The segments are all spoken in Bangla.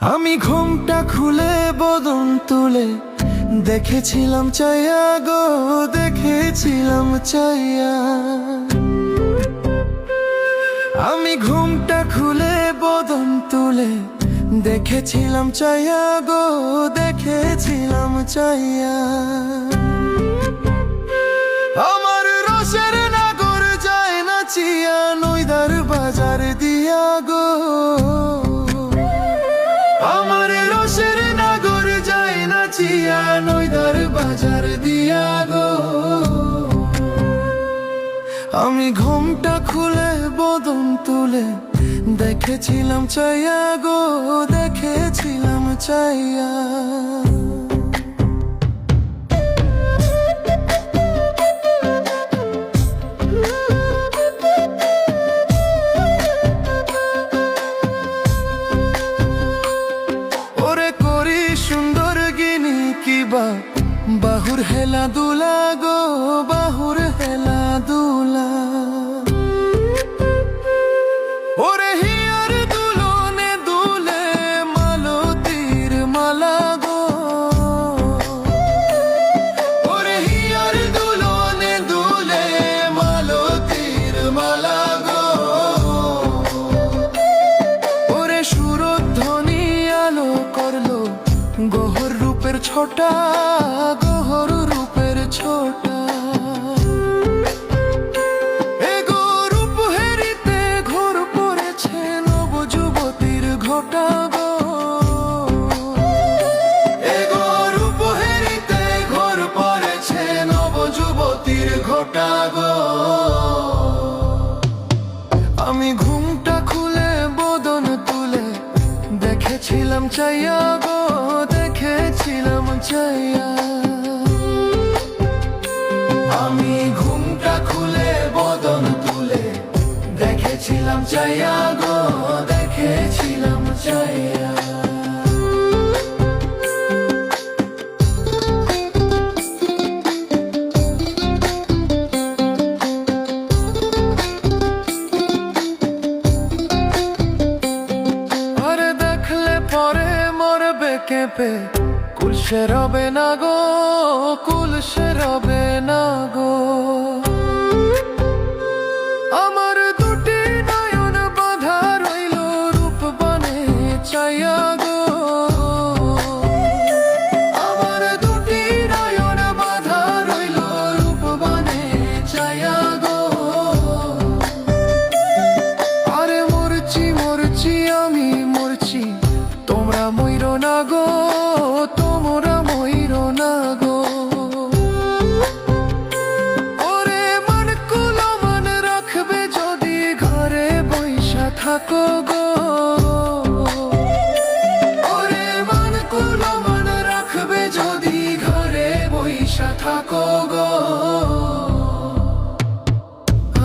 আমি ঘুমটা খুলে বদন তুলে দেখেছিলাম চাইয়া গো, দেখেছিলাম চাইয়া আমি ঘুমটা খুলে বদন তুলে দেখেছিলাম চাইয়া গো, দেখেছিলাম চাইয়া আমার রসের দিয়া গো আমি ঘুমটা খুলে বদন তুলে দেখেছিলাম চাইয়া গো দেখেছিলাম চাইয়া বাহুর হেলা দুলা গো বাহুর হেলা দুলা ছোটা, গহর রূপের ছোটা। ঘটা গো। এ গো রূপ হেরিতে ঘোর পড়েছে নব যুবতীর ঘটা গো। আমি ঘুমটা খুলে, বদন তুলে দেখেছিলাম চাইয়া গো। দেখেছিলাম চাইয়া আমি ঘুমটা খুলে বদন তুলে দেখেছিলাম চাইয়া গো দেখেছিলাম চাইয়া কেঁপে কুলসে রবে না গো কুলসে রবে না থাকো গো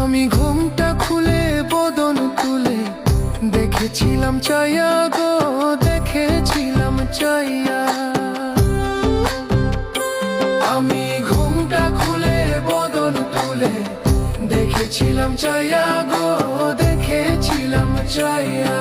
আমি ঘুমটা খুলে বদন দেখেছিলাম চাইয়া গো দেখেছিলাম চাইয়া আমি ঘুমটা খুলে বদন তুলে দেখেছিলাম দেখেছিলাম চাইয়া